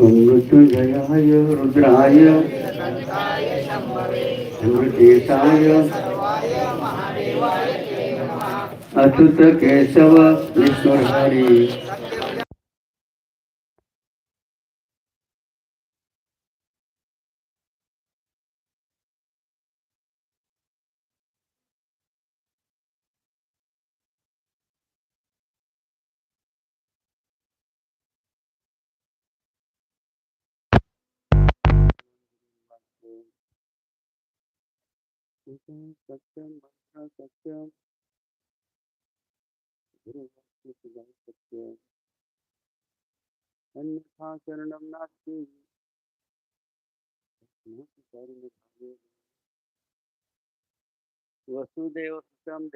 मृत्युंजयाय रुद्राय अमृतेशाय अच्युत केशव ईश्वर हरी सत्यम सत्यम सत्यम अन्यथा शरणम नास्ति वसुदेव सुतम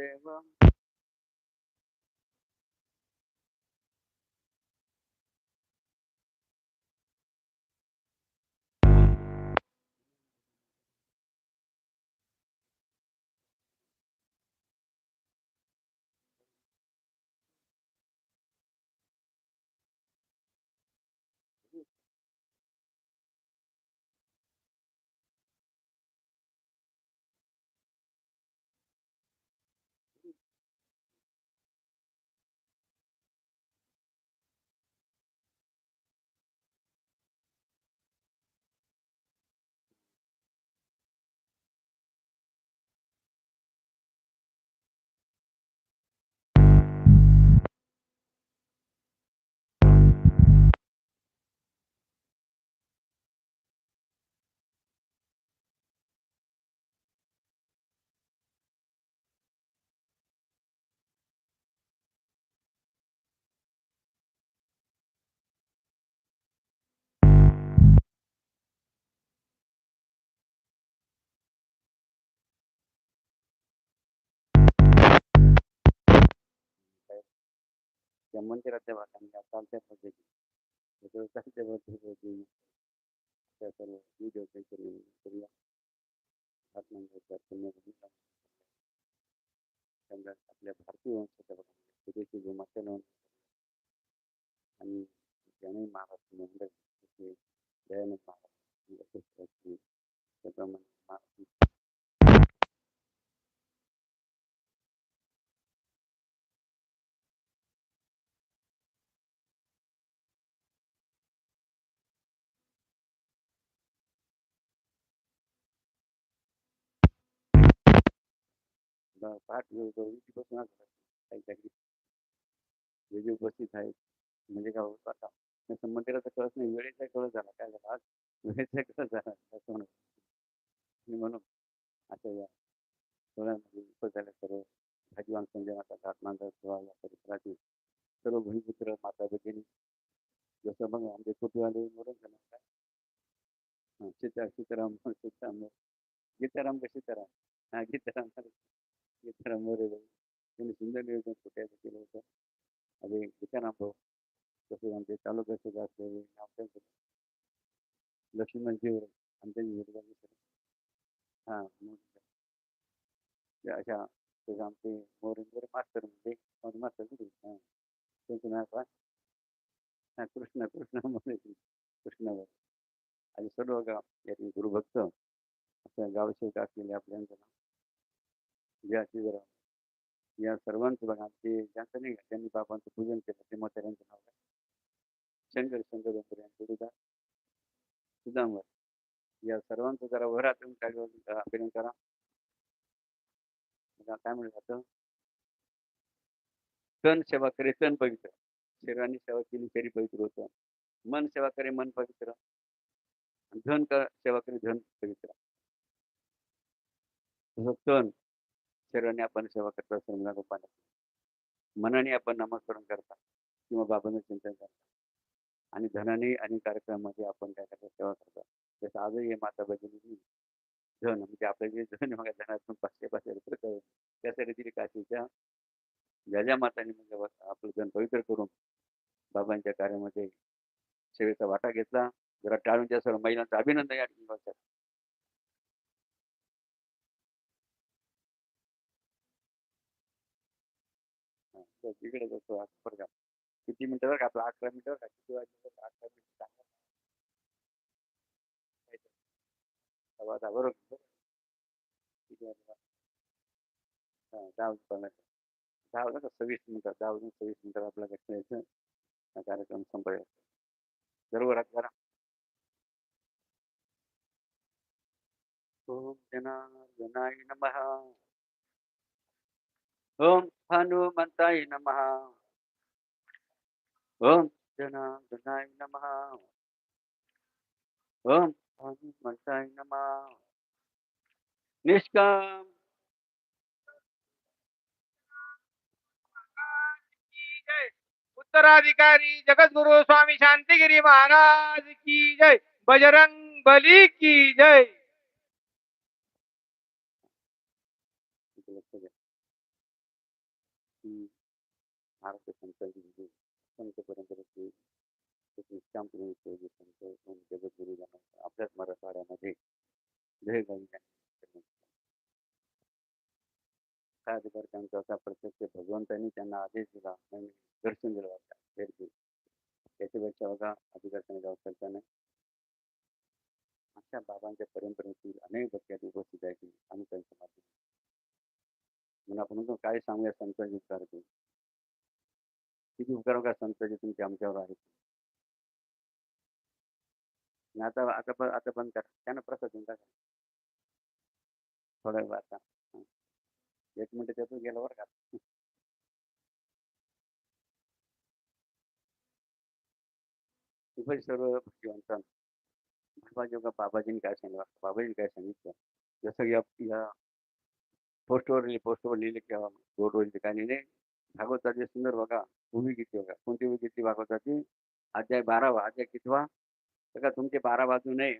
त्या मंदिराच्या भागाने चालत्या पद्धती त्याच्यावर चालत्या पद्धती त्या सर्व व्हिडिओ काहीतरी करूया आत्मनिर्भर पुण्यभूमीला समजा आपल्या भारतीय वंशाच्या भागामध्ये स्वदेशी गोमातेला आणि त्याने महाराष्ट्र मंदिर जसे दयानंद महाराज असे त्याप्रमाणे महाराष्ट्र पाठ बसून काही काही जे जे उपस्थित आहेत म्हणजे काय होत आता तसं मंदिराचा कळत नाही वेळेचा कळत झाला काय झाला आज? वेळेचा कळत झाला असं म्हणत मी म्हणून आता या. सोहळ्यामध्ये उपस्थित झाल्या सर्व भाजीवान संजय माता घाटमांडर किंवा या परिसरातील सर्व भूमिपुत्र माता भगिनी जसं मग आमचे कुटुंबाले म्हणून झालं काय? सीता सीताराम सीताराम गीताराम का सीताराम? हा गीताराम. गीताराम मोरे त्यांनी सुंदर नियोजन कुठ्याचं केलं होतं तसेच आमचे तालुक्याचे असलेले आमच्या लक्ष्मणजी आमच्या विरोधात हां मग ते अशा ते आमचे मोरे मास्तर म्हणजे मास्तर किती हां. त्यांचं नाव काय? हां कृष्ण कृष्ण मोरे कृष्णावर आणि सर्व गाव यातील गुरुभक्त. असं गावसेवक असलेले आपल्याचं नाव जे असे जरा. या सर्वांचं बघा ते ज्यांचं नाही त्यांनी बाबांचं पूजन केलं ते मोठ्यांचं नाव आहे शंकर शंकर शंकर यांचे सुद्धा. सुदामवर. या सर्वांचं जरा वरात येऊन काय अभिनय करा. काय म्हणलं जातं? तन सेवा करे तन पवित्र. शरीराने सेवा केली तरी पवित्र होतं. मन सेवा करे मन पवित्र. धन कर सेवा करे धन पवित्र. तन शरीराने आपण सेवा करता श्रमला रूपाने मनाने आपण नामस्मरण करता किंवा बाबांना चिंतन करता. आणि धनाने आणि कार्यक्रमामध्ये आपण काय करता सेवा करता जसं आजही माता भगिनी धन म्हणजे आपले जे धन धनातून पाचशे पाचशे रुपये त्यासाठी दिली काशीच्या ज्या ज्या मातांनी म्हणजे आपलं धन पवित्र करून बाबांच्या कार्यामध्ये सेवेचा वाटा घेतला. जरा टाळून त्या सर्व महिलांचं अभिनंदन या ठिकाणी असं तिकडे असं बरं का किती मिनिटावर का आपला अकरा मिनिटावर का किती वाजता अकरा मिनिट सांगा आता बरोबर किती वाजता हां दहा वाजेपर्यंत दहा वाजून का सव्वीस मिनिटात दहा वाजून सव्वीस मिनिटात आपला घटनेचं कार्यक्रम संपला बरोबर आहे करा ओम जना जनाय नमः ओम हनुमंताय नमः। ओम जनार्दनाय नमः। ओम हनुमंताय नमः। निष्काम। उत्तराधिकारी जगद्गुरु स्वामी शांतिगिरी महाराज की जय। बजरंग बली की जय। महाराष्ट्र संतांची जी संत परंपरेची एक निष्काम तुम्ही जे संत जगद्गुरु आपल्याच मराठवाड्यामध्ये जय गावी काय अधिकार त्यांचा असा प्रत्यक्ष भगवंतांनी त्यांना आदेश दिला. दर्शन दिलं वाटतं. भेट दिली. त्याच्यापेक्षा बघा अधिकार त्यांनी जाऊ शकता नाही. अशा बाबांच्या परंपरेतील अनेक भक्त्यात उपस्थित आहेत. आम्ही त्यांच्या माध्यमातून म्हणून आपण काय सांगूया? संतांची करतो किती उपकार का संत जे तुमचे आमच्यावर आहेत आता आता पण आता बंद करा. त्यांना प्रसाद देऊन टाका. थोड्या वेळ आता. एक मिनिट त्यातून गेलं बरं का. खूपच सर्व भक्तिवंतांना बाबाजी जेव्हा बाबाजींनी काय सांगितलं? बाबाजींनी काय सांगितलं? जसं या या पोस्टवर लिहिले पोस्टवर लिहिले किंवा बोर्डवर लिहिले काय नाही भागवताचे सुंदर बघा. भूमी किती बघा कोणती भूमी किती भागवताची? अध्याय बारावा अध्याय कितवा बघा तुमचे बारा बाजू नये.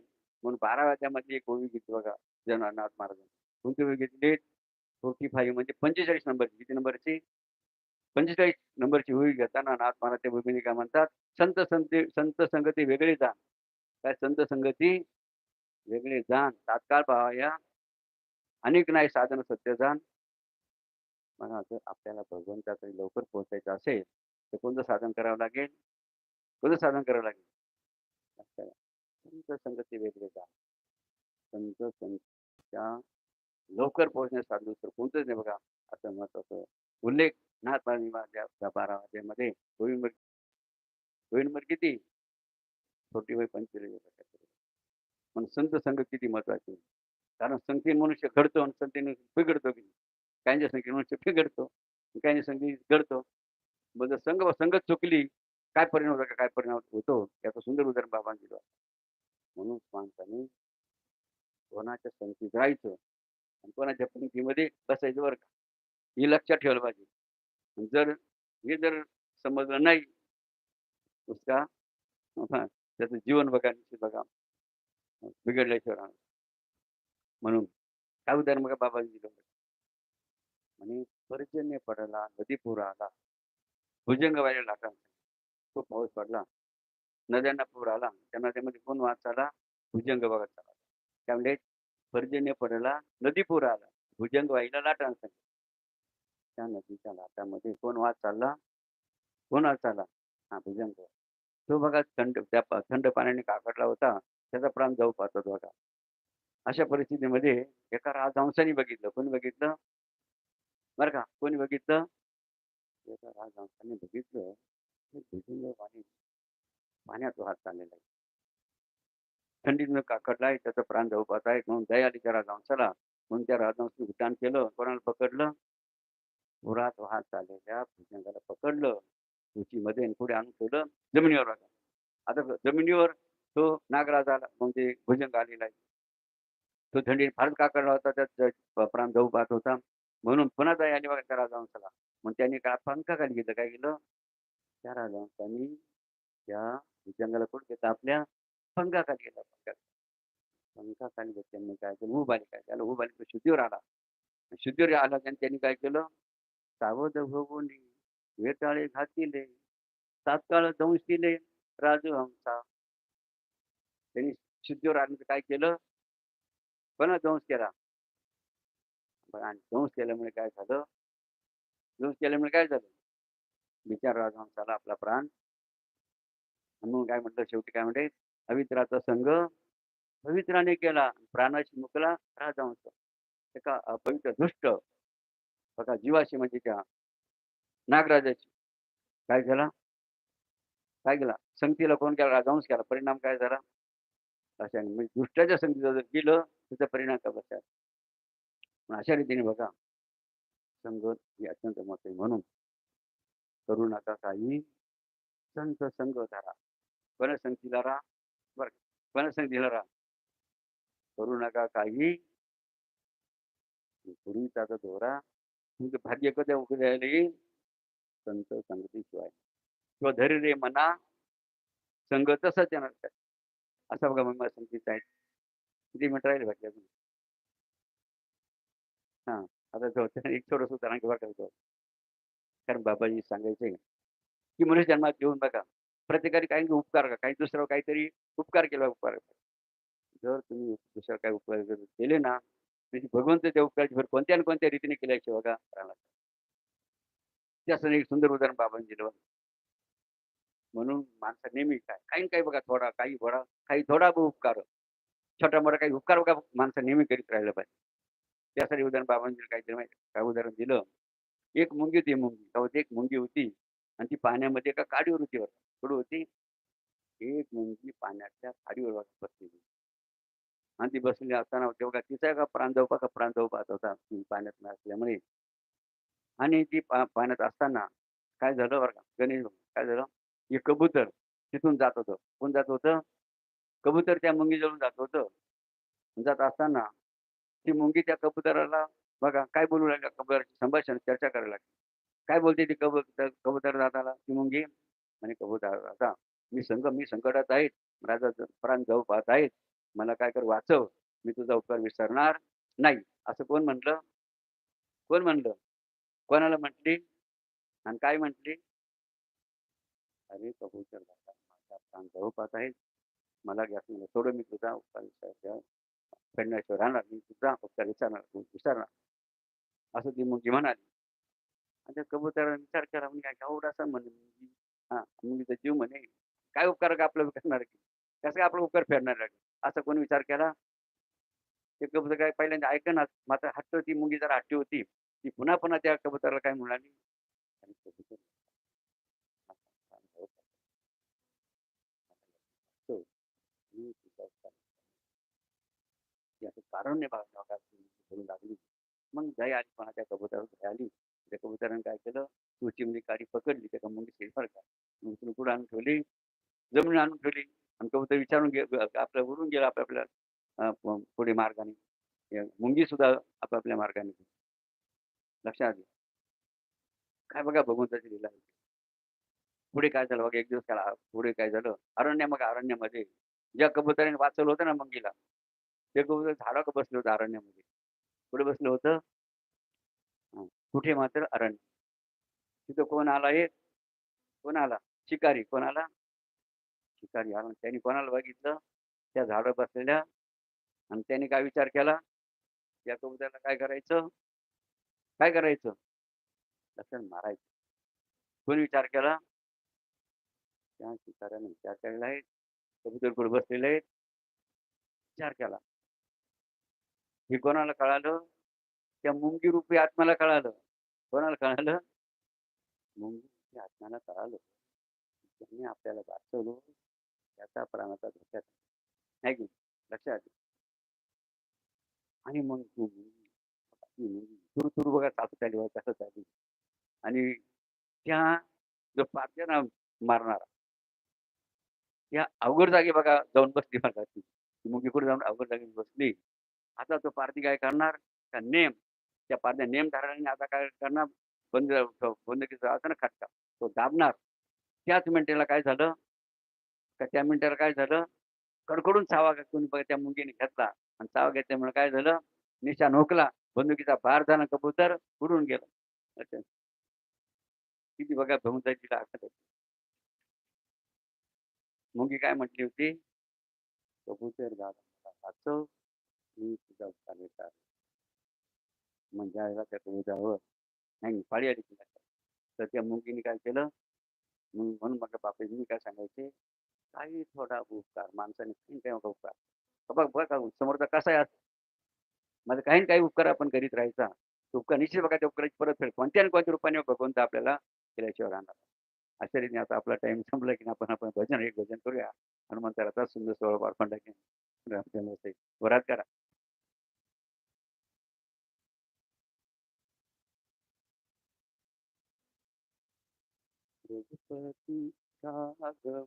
म्हणून बारा अध्यायामध्ये एक ओवी घेतली बघा जननाथ महाराज कोणती ओवी घेतली? फोर्टी फाईव्ह म्हणजे पंचेचाळीस नंबरची. किती नंबरची? पंचेचाळीस नंबरची होळी घेताना नाथ महाराजच्या भूमीने काय म्हणतात? संत संती संत संगती वेगळी जाण. काय संत संगती? वेगळे जाण. तात्काळ पाहाया. अनेक नाही साधन सत्य जाण. म्हणा जर आपल्याला भगवंताकडे लवकर पोहोचायचं असेल तर कोणतं साधन करावं लागेल? कोणतं साधन करावं लागेल? संत संगती वेगळे जा संत संतच्या लवकर पोहोचण्यास साधन दुसरं कोणतंच नाही बघा. असं महत्वाचं उल्लेख. नाथ माझ्या बारा वाजेमध्ये गोविंद नंबर किती? छोटी वय पंचवीस पण संत संघ किती महत्वाची कारण संख्येने मनुष्य घडतो आणि संतीन बिघडतो की काहींच्या संख्येने मनुष्य बिघडतो घडतो काहींच्या संख्येने घडतो. मग जर संघ संगत चुकली काय परिणाम होतो का काय परिणाम होतो? याचं सुंदर उदाहरण बाबांनी दिलं. म्हणून माणसाने कोणाच्या संगतीत राहायचं आणि कोणाच्या पंक्तीमध्ये बसायचं बरं का? हे लक्षात ठेवलं पाहिजे. जर हे जर समजलं नाही उसका त्याचं जीवन बघा निश्चित बघा. बिघडल्याशिवाय राहणार. म्हणून काय उदाहरण बघा बाबाजी दिलं. म्हणे पर्जन्य पडला नदी पूर आला. भुजंग व्हायला लाटा. खूप पाऊस पडला. नद्यांना पूर आला. त्या नद्यामध्ये कोण वाद चाला भुजंग बघत चाला त्यामुळे पर्जन्य पडला नदी पूर आला. भुजंग व्हायला लाटा त्या नदीच्या लाटामध्ये कोण वाद चालला कोण वाद चालला हा भुजंग तो बघा थंड त्या थंड पाण्याने काकडला होता. त्याचा प्राण जाऊ पाहतो बघा अशा परिस्थितीमध्ये एका राजहंसाने बघितलं. कोणी बघितलं? बरं का. कोणी बघितलं? एका राजहंसाने बघितलं. भुजंग पाणी. पाण्यात हात चाललेला आहे. थंडीनं काकडलाय त्याचा प्राण जवळपास आहे. म्हणून दया आली त्या राजहंसाला म्हणून त्या राजहंसाने उड्डाण केलं. कोणाला पकडलं? पुरात वाहत चाललेल्या भुजंगाला पकडलं. मध्ये पुढे आणून ठेवलं. जमिनीवर बघा आता जमिनीवर तो नागराज आला. म्हणजे भुजंग आलेला आहे. तो थंडी फारच काकडला होता. त्यात प्राण जाऊ पाहत होता. म्हणून पुन्हा दया वगैरे बघा त्या राजहंसाला मग त्यांनी काय पंखा खाली घेतलं काय केलं? त्या राजहंसानी त्या जंगला कोण घेतला? आपल्या पंखाखाली गेला पंखा पंखाखाली घेत त्यांनी काय केलं? उभ काय केलं उभ शुद्धीवर आला. शुद्धीवर आला त्यांनी त्यांनी काय केलं? सावध होऊन वेताळे घातिले. तात्काळ दंशिले राजू हंसा त्यांनी शुद्धीवर आल्यानंतर काय केलं? पण दंश केला. आणि दंश केल्यामुळे काय झालं? दंश केल्यामुळे काय झालं? बिचार झाला आपला प्राण. म्हणून काय म्हटलं शेवटी? काय म्हणते अवित्राचा संघ पवित्राने केला प्राणाशी मुकला राजांश एका अपवित्र दुष्ट बघा जीवाशी म्हणजे त्या नागराजाची. काय झाला? काय केला संगतीला कोण केला? राजांश केला. परिणाम काय झाला? अशा म्हणजे दुष्टाच्या संगतीला जर गेलं त्याचा परिणाम काय बसला पण अशा रीतीने बघा संगत ही अत्यंत महत्त्व म्हणून करू नका काही संत संग धरा. पण संगतीला राहा बर पण संगतीला राहा करू नका काही पूर्वी आता दोरा तुमचं म्हणजे भाग्य कधी उभे राहिले संत संगतीशिवाय किंवा धैर्य रे मना संग तसंच येणार. काय असा बघा मग संगतीचा आहे किती मिनिट राहिले भाग्य अजून हा आता जो एक थोडंसं उदाहरण किंवा करतो कारण बाबाजी सांगायचे की मनुष्य जन्मात घेऊन बघा. प्रत्येकाने काही उपकार का काही दुसरं काहीतरी उपकार केला उपकार. जर तुम्ही दुसरं काही उपकार जर केले ना म्हणजे तुम्ही भगवंत त्या उपकाराची भर कोणत्या ना कोणत्या रीतीने केल्याची बघा राहणार. त्याचं एक सुंदर उदाहरण बाबांनी दिलं. म्हणून माणसं नेहमी काय काही काही बघा थोडा काही थोडा काही थोडा उपकार. छोटा मोठा काही उपकार बघा माणसं नेहमी करीत राहिलं पाहिजे. त्यासाठी उदाहरण बाबांनी काहीतरी माहिती काय उदाहरण दिलं? एक मुंगी होती मुंगी. का होती एक मुंगी होती आणि ती पाण्यामध्ये एका काडीवर होती बरं. होती? एक मुंगी पाण्याच्या खाडीवर बघा बसलेली. आणि ती बसलेली असताना तेव्हा तिचा का प्रांजव का प्रांजव होता ती पाण्यात असल्यामुळे. आणि ती पा पाण्यात असताना काय झालं बरं का? गणेश काय झालं? एक कबूतर तिथून जात होतं. कोण जात होतं? कबूतर त्या मुंगीजवळून जात होतं. जात असताना ती मुंगी त्या कबुतराला बघा काय बोलू लागल्या कबुतराची संभाषण चर्चा करायला लागली. काय बोलते ती कबूतर कबुतर दादाला? ती मुंगी? आणि कबुतर राजा मी संग मी संकटात आहेत. राजा प्राण जाऊ पाहत आहेत. मला काय कर? वाचव. मी तुझा उपकार विसरणार नाही. असं कोण म्हटलं? कोण म्हणलं कोणाला म्हटली? आणि काय म्हटली? अरे कबूतर दादा माझा प्राण जाऊ पाहत आहेत मला गॅस मला सोडून मी तुझा उपकार विसरणार फेडण्याशिवाय राहणार मी तुझा उपकार विचारणार विचारणार असं ती मुलगी म्हणाली. आणि त्या कबुतराने विचार केला म्हणजे काय एवढासा म्हणे मुलगी हा मुलीचा जीव म्हणे काय उपकार का आपलं करणार की कसं काय आपला उपकार फेडणार आहे? असा कोणी विचार केला? ते कबूतर काय पहिल्यांदा ऐकणार मात्र हट्ट ती मुंगी जरा हट्टी होती. ती पुन्हा पुन्हा त्या कबुतराला काय म्हणाली? आणि कबूतर माझा प्राण जाऊ पाहत आहे. मला वाचव. मी तुझा उपकार याचं कारण नाही बघा बघा बोलू लागली. मग दया आली पण त्या कबुतरावर दया आली. त्या कबुतरानं काय केलं? तू चिमणी काडी पकडली त्या मुंगी शेफर काय मग तुला पुढे आणून ठेवली. जमीन आणून ठेवली. आणि कबुतर विचारून गे आपल्या उरून गेला आपल्या पुढे मार्गाने. मुंगी सुद्धा आपापल्या मार्गाने लक्षात घ्या. काय बघा भगवंताची लिला. पुढे काय झालं बघा एक दिवस काय पुढे काय झालं? अरण्य मग अरण्यामध्ये. ज्या कबुतराने वाचवलं होतं ना मंगीला ते कबूतर झाडावर बसलं होतं अरण्यामध्ये. कुठे बसलं होतं? कुठे मात्र अरण्य. तिथं कोण आला एक कोण आला? शिकारी. कोण आला? शिकारी आला. त्यांनी कोणाला बघितलं? त्या झाडावर बसलेल्या. आणि त्यांनी काय विचार केला? त्या कबुतराला काय करायचं? काय करायचं? लक्षण मारायचं. कोण विचार केला? त्या शिकाऱ्याने विचार केलेला आहे. कबुतर कुठे बसलेले आहेत? विचार केला. हे कोणाला कळालं? त्या मुंगी रूपी आत्म्याला कळालं. कोणाला कळालं? मुंगी रूपी आत्म्याला कळालं. त्यांनी आपल्याला वाचवलं. त्याचा प्राणाचा धोक्यात नाही की? लक्षात आणि मग सुरू सुरू बघा चालत चालू आहे कसं चालू आणि त्या जो पार्जना मारणारा त्या अवघड जागी बघा जाऊन बसली बघा ती. मुंगी कुठे जाऊन अवघड जागी बसली? आता तो पारधी काय करणार? त्या नेम त्या पारध्या नेम धारणाने आता काय करणार? बंद बंदकीचा असं ना खटका. तो दाबणार. त्याच मिनिटाला काय झालं? का त्या मिनिटाला काय झालं? कडकडून चावा कोणी बघा त्या मुंगीने घेतला. आणि चावा घेतल्यामुळे काय झालं? निशाण हुकला. बंदुकीचा भार झाला कबूतर उडून गेला. अच्छा. किती बघा भूमताची ताकद मुंगी काय म्हटली होती? कबूतर दादा मला वाचव मी तुझा म्हणजे आईला त्या जावं. नाही पाळी आली तिला. तर त्या मुंगीने काय केलं? मग म्हणून म्हटलं बापा काय सांगायचे? काही थोडा उपकार माणसाने काही काही मोठा उपकार. बघ बघा समोरचा कसा आहे माझा काही ना काही उपकार आपण करीत राहायचा. उपकार निश्चित बघा त्या उपकाराची परतफेड कोणत्या आणि कोणत्या रूपाने भगवंत आपल्याला केल्याशिवाय राहणार. अशा रीतीने आता आपला टाइम संपला की आपण आपण भजन एक भजन करूया. हनुमंताला सुंदर सोहळा पार की रामचंद्र वरात करा. रघुपति राघव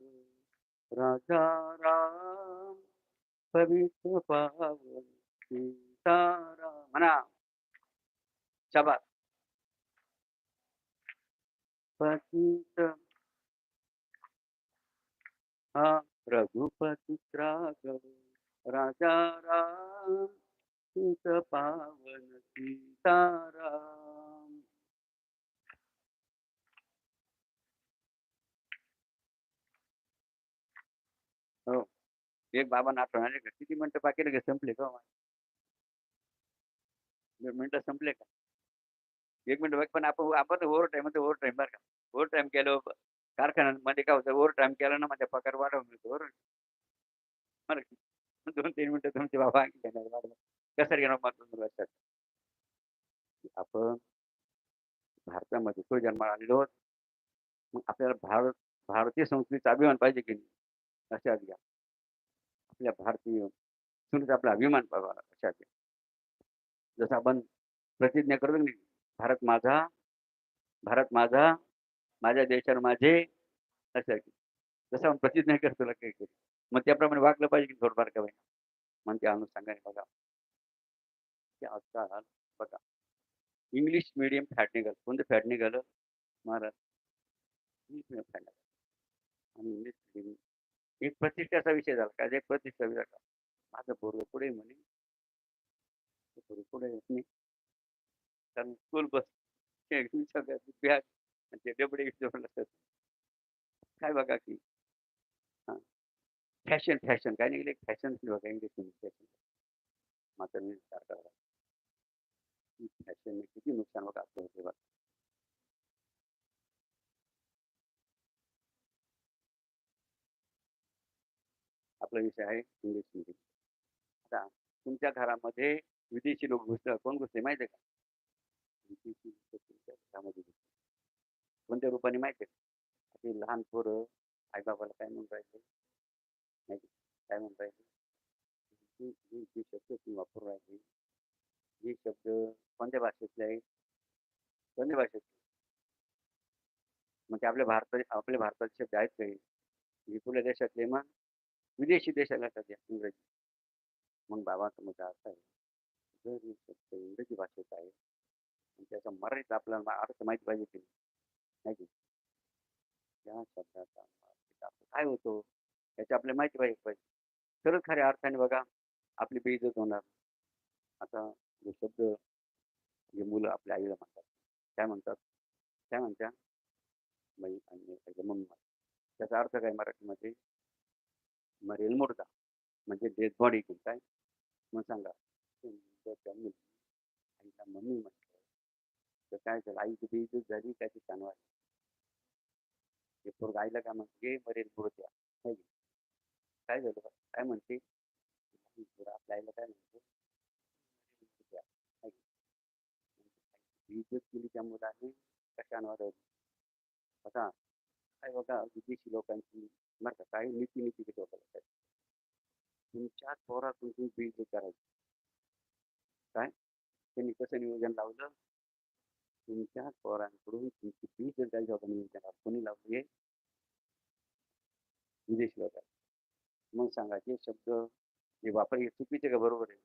राजा राम, पवित्र पावन सीताराम। म्हणा शाबास पतित। हा, रघुपति राघव राजा राम सीत पावन सीताराम। एक बाबा आठवण आले किती मिनटं बाकी लगे संपले का हो मिनटं संपले का? एक मिनिट बाकी पण आपण आपण ओव्हर टाइम ओव्हर टाइम बरं का. ओव्हर टाइम केलं कारखान्यामध्ये काय होतं? ओव्हर टाइम केलं ना माझा पगार वाढवून मिळतो बरोबर? बरं दोन तीन मिनिटं तुमचे बाबा घेणार वाढवलं कसं घेणार? मग लक्षात आपण भारतामध्ये तो जन्माला आलेलो होत मग आपल्याला भारत भारतीय संस्कृतीचा अभिमान पाहिजे की नाही? लक्षात घ्या. आपल्या भारतीय संस्कृतीचा आपला अभिमान पाहावा अशा जसं आपण प्रतिज्ञा करतो की भारत माझा भारत माझा माझ्या देशावर माझे लक्षात जसं आपण प्रतिज्ञा करतो लक्षात काही मग त्याप्रमाणे वागलं पाहिजे की थोडंफार का होईना. मग त्या अनुषंगाने बघा. की आजकाल बघा. इंग्लिश मिडियम फॅट निघालं. कोणतं फॅट निघालं? महाराज इंग्लिश मिडियम फॅट आणि इंग्लिश मिडियम एक प्रतिष्ठाचा विषय झाला. काय? एक प्रतिष्ठा विषय झाला माझं पोरग पुढे म्हणे. पोरग पुढे येत नाही कारण स्कूल बस बॅग ते डबडे काय बघा की हां. फॅशन फॅशन काय निघले? फॅशन बघा इंग्लिश फॅशन मात्र मी फॅशन फॅशनने किती नुकसान बघा असं होते बघा. आपला विषय आहे इंग्लिश मिडियम आता तुमच्या घरामध्ये विदेशी लोक घुसले कोण घुसते माहिती आहे का? विदेशी तुमच्या घरामध्ये घुसते कोणत्या रूपाने माहिती आहे ते लहान पोरं आईबाबाला काय म्हणून राहिले? माहिती काय म्हणून राहिले? जे शब्द तुम्ही वापरून राहिले. हे शब्द कोणत्या भाषेतले आहेत? कोणत्या भाषेतले म्हणजे आपल्या भारतात आपल्या भारताचे शब्द आहेत काही विपुल्या देशातले मग? विदेशी देशाला सध्या इंग्रजी. मग बाबांचा मुद्दा असा आहे. जर शब्द इंग्रजी भाषेत आहे आणि त्याचा मराठीत आपल्याला अर्थ माहिती पाहिजे की नाही? की? त्या शब्दाचा मराठीत अर्थ काय होतो? याची आपल्याला माहिती पाहिजे पाहिजे. खरंच खऱ्या अर्थाने बघा आपली बेइज्जत होणार. आता जे शब्द जे मुलं आपल्या आईला म्हणतात काय म्हणतात काय म्हणत्या बाई आणि मम्मी म्हणतात. त्याचा अर्थ काय मराठीमध्ये? मरेल मुर्दा. म्हणजे डेड बॉडी की काय? मग सांगा. त्याच्या आईला मम्मी म्हटलं तर काय झालं? आईची बेइज्जत झाली? काय ती हे पोरग आईला काय म्हणते? मरेल मुर्द्या. की? काय झालं काय म्हणते? आपल्या आईला काय म्हणते? मरेल केली त्या मुलाने? कशा आता काय बघा? विदेशी लोकांची बरं का? काही नीती नीती डोक्याला तुमच्या थोरातून तुम्ही बेइज्जत करायची. काय? त्यांनी कसं नियोजन लावलं? तुमच्या पोरांकडून तुमची बीज करायची होतं नियोजन कोणी लावली हे? विदेशी लोकांनी मग सांगा जे शब्द हे वापर हे चुकीचे का? बरोबर आहे.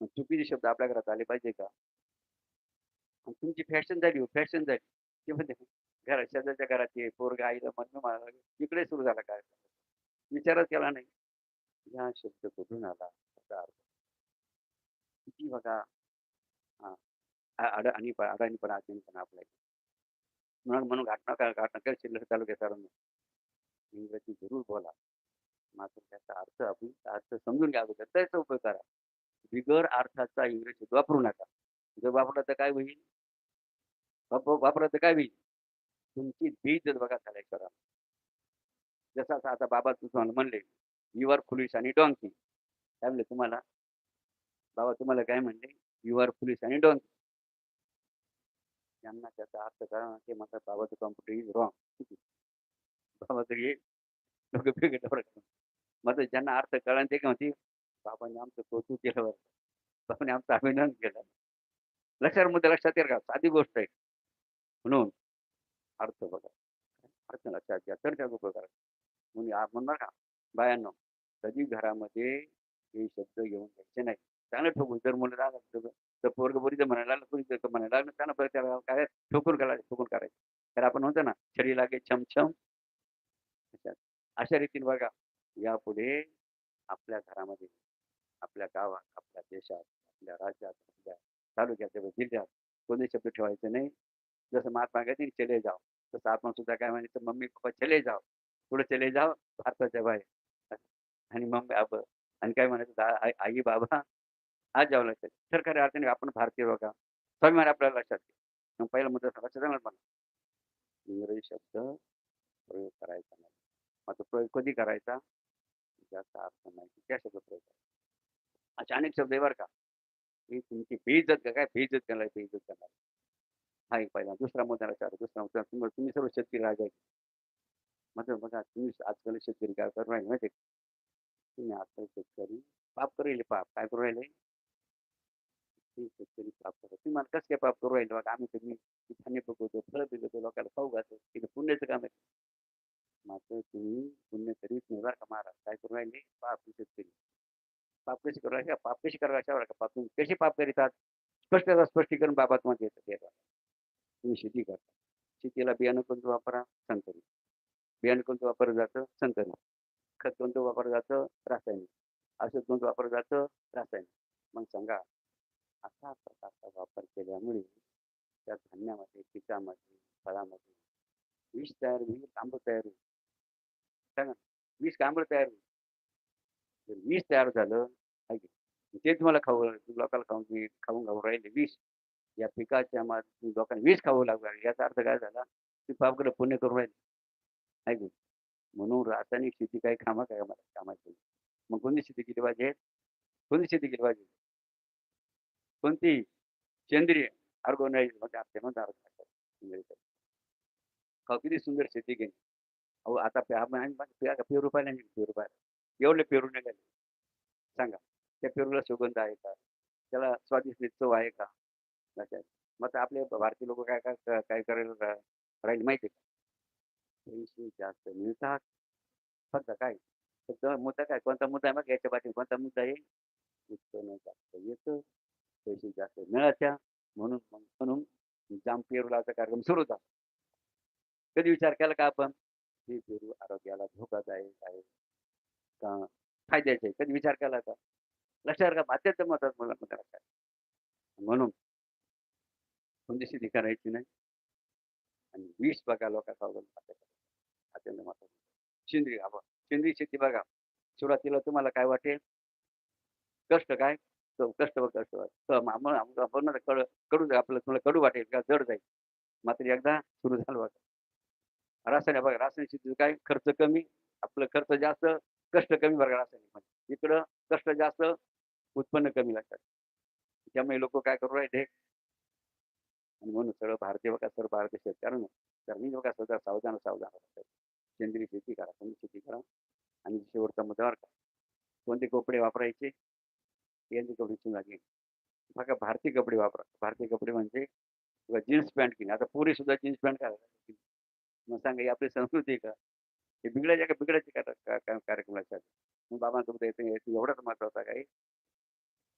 मग चुकीचे शब्द आपल्या घरात आले पाहिजे का? आणि तुमची फॅशन झाली हो फॅशन झाली. ते म्हणते घरात शेजारच्या घरात ये पोरग आईला म्हणणं मला इकडे सुरू झाला काय विचारच केला नाही. या शब्द कुठून आला? त्याचा अर्थ किती बघा. हा. अड आणि अडाणी पण आजनी पण आपल्या. म्हणून म्हणून घटना का घटना काय शिल्लक तालुक्यात सरांना इंग्रजी जरूर बोला. मात्र त्याचा अर्थ आपण अर्थ समजून घ्या अगोदर. त्याचा उपयोग करा. बिगर अर्थाचा इंग्रजी वापरू नका. जर वापरला तर काय होईल? वापरलं तर काय होईल? तुमची बेइज्जत बघा झाल्या जसं आता आता बाबा तुझं म्हणले यू आर फुलिश आणि डॉंकी. काय म्हणले तुम्हाला? बाबा तुम्हाला काय म्हणले? यू आर पोलीस आणि डॉंकी. त्यांना त्याचा अर्थ करा ते म्हणतात बाबाचं कॉम्प्युटर इज रॉंग बाबाचं मग ज्यांना अर्थ कळा ते काय म्हणते बाबांनी आमचं कौतुक केलं बरं. बाबांनी आमचं अभिनंदन केलं. लक्षात मुद्दा लक्षात येईल का? साधी गोष्ट आहे. म्हणून अर्थ बघा. अर्थ लक्षात घ्या तर त्या गोष्ट करा म्हणून म्हणणार का बायांनो कधी घरामध्ये हे शब्द घेऊन घ्यायचे नाही. चांगलं ठोकून जर मुलं राहिलं तर पोरग बोरी जर म्हणायला लागलं कोणी जर म्हणायला लागलं त्यांना परत त्याला काय ठोकून करायचं ठोकून करायचं तर आपण म्हणतो ना छडी लागे छमछम अशा अशा रीतीने बघा यापुढे आपल्या घरामध्ये आपल्या गावात आपल्या देशात आपल्या राज्यात आपल्या तालुक्यात जिल्ह्यात कोणी शब्द ठेवायचे नाही. जसं महात्मा गांधी चले जाव तसं आपण सुद्धा काय म्हणायचं मम्मी पप्पा चले जाव पुढे चले जाव भारताच्या बाहेर. आणि मम्मी आब आणि काय म्हणायचं दा- आई आई बाबा आज जावं लागतं. तर खऱ्या अर्थाने आपण भारतीय बघा स्वाभिमान आपल्याला लक्षात घे. मग पहिला मुद्दा लक्षात येणार पण इंग्रजी शब्द प्रयोग करायचा नाही. मग तो प्रयोग कधी करायचा? ज्याचा अर्थ नाही. त्या शब्द प्रयोग करायचा. असे अनेक शब्द आहे बरं का. ही तुमची बेइज्जत इज्जत काय बेइज्जत करणार बेइज्जत करणार हा एक पहिला दुसरा मुद्दा लक्षात दुसरा मुद्दा तुम्ही तुम्ही सर्व शेतकरी राजा म्हणजे बघा तुम्ही आजकाल शेतकरी काय करू राहिले माहिती आहे तुम्ही आजकाल शेतकरी पाप करू राहिले पाप काय करू राहिले? शेतकरी पाप करतो तुम्ही मला कसं काय पाप करू राहिले? बघा आम्ही तुम्ही धान्य पकवतो फळं पिकवतो लोकांना खाऊ घालतो तिथे पुण्याचं काम आहे. मात्र तुम्ही पुण्य करीत नाही बरं का महाराज काय करू राहिले? पाप शेतकरी. पाप कशी करू राहिले? पाप कशी करायला अशा का? पाप तुम्ही कशी पाप करीतात स्पष्ट स्पष्टीकरण बाबा तुम्हाला देतात. तुम्ही शेती करता शेतीला बियाणं कोणतं वापरा? संकरित. बियाणं कोणतं वापरलं जातं? संकरित. खत कोणतं वापरलं जातं? रासायनिक. औषध कोणतं वापरलं जातं? रासायनिक. मग सांगा असा प्रकारचा वापर केल्यामुळे त्या धान्यामध्ये पिकामध्ये फळामध्ये विष तयार होईल आंबं तयार होईल. सांगा विष कांबळ तयार होईल? जर विष तयार झालं आहे की ते तुम्हाला खाऊ लोकांना खाऊन खाऊन खाऊ राहिले विष. या पिकाच्या मा- लोकांना विष खाऊ लागली. याचा अर्थ काय झाला? की पापकडे पुण्य करून राहिले. आहे की? म्हणून रासायनिक शेती काही कामा काय मला कामाची मग कोणती शेती केली पाहिजे? कोणती शेती केली पाहिजे? कोणती? सेंद्रिय ऑर्गनाईजमध्ये आपल्या का किती सुंदर शेती केली. अहो आता पे- पेरू पाहिला नाही पेरू पाहिला. एवढे पेरू निघाले. सांगा. त्या पेरूला सुगंध आहे का? त्याला स्वादिष्ट चव आहे का? अच्छा मग आपले भारतीय लोक काय काय काय करायला रा- राहील माहिती आहे का? पैसे जास्त मिळतात. फक्त काय? फक्त मुद्दा काय? कोणता मुद्दा आहे मग? याच्या पाठी कोणता मुद्दा आहे? उत्पन्न जास्त येतं. पैसे जास्त मिळाल्या म्हणून मग म्हणून जाम पेरूलाचा कार्यक्रम सुरू होता. कधी विचार केला का आपण? हे पेरू आरोग्याला धोकादायक आहे. का फायद्याचे आहे? कधी विचार केला का? लक्षात का अत्यंत महत्वाचं मला म्हणून कोणती शेती करायची नाही. आणि वीस बघा लोकांचा अत्यंत महत्वाचं सेंद्रिय आपण सेंद्रिय शेती बघा. सुरुवातीला तुम्हाला काय वाटेल? कष्ट काय? तो कष्ट व कष्ट आपण कळ कडू आपलं तुम्हाला कडू वाटेल का जड जाईल? मात्र एकदा सुरू झालं बघा. रासायनिक बघा रासायनिक शेतीचं काय? खर्च कमी आपलं खर्च जास्त कष्ट कमी बघा रासायनिक म्हणजे इकडं कष्ट जास्त उत्पन्न कमी लागतात. त्यामुळे लोक काय करू राहिले? आणि म्हणून सगळं भारतीय बघा सर भारतीय शेतकऱ्यांना त्यांनी बघा सर सावधान सावधान सेंद्रिय शेती करा कोणती शेती करा आणि शेवटचा मुद्द्यावर का. कोणते कपडे वापरायचे? यांचे कपडे लागेल बघा भारतीय कपडे वापरा. भारतीय कपडे म्हणजे जीन्स पॅन्ट किंवा आता पुरी सुद्धा जीन्स पॅन्ट काढायला मग सांगा ही आपली संस्कृती आहे का? हे बिघडायच्या का? बिघडायचे का? का- कार्यक्रम लक्षात मग बाबा येते येतं. एवढाच महत्त्वाचा काय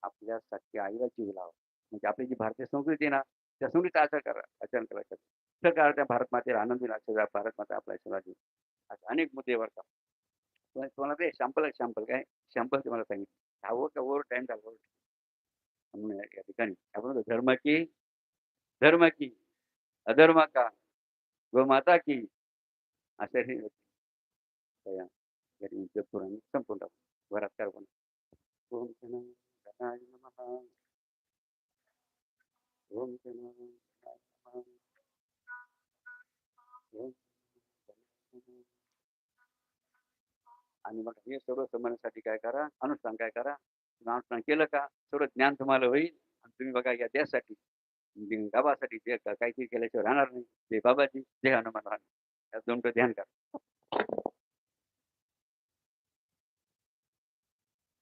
आपल्यासाठी आईला जीव लावा. म्हणजे आपली जी भारतीय संस्कृती आहे ना त्या संस्कृतीचा आचार करा आचरण करा. लक्षात तर त्या भारत मातेला आनंदी लक्षात भारत माता आपल्या शिवाजी असं अनेक मुद्दे वर का? तुम्हाला ते शॅम्पल शॅम्पल काय? शॅम्पल तुम्हाला सांगितलं. हवं का ओव्हर टाइम झाला म्हणून या ठिकाणी. आपण धर्म की धर्म की अधर्म का? व माता की. असे हे घरी जपून संपून टाकू घरात काय पण ओम शनम गणाय नमः ओम शनम गणाय नमः ओम शनम गणाय नमः. आणि मग हे सर्व समजण्यासाठी काय करा? अनुष्ठान काय करा? अनुष्ठान केलं का? सर्व ज्ञान तुम्हाला होईल. आणि तुम्ही बघा या देशासाठी गावासाठी जे काहीतरी केल्याशिवाय राहणार नाही. जय बाबाजी जय हनुमान राहणार या दोन ध्यान करा.